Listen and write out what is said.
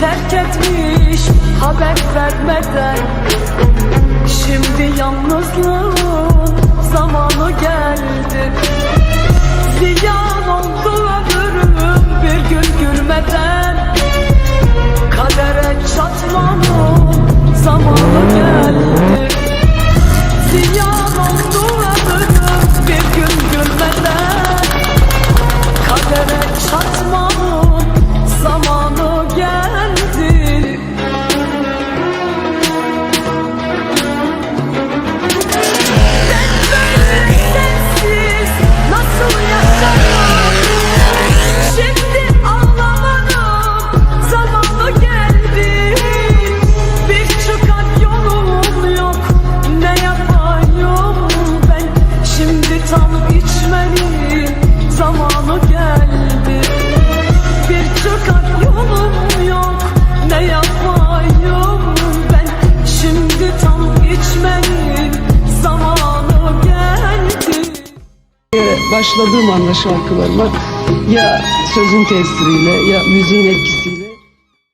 terk etmiş haber vermeden. başladığım anda şarkılarıma ya sözün tesiriyle ya müziğin etkisiyle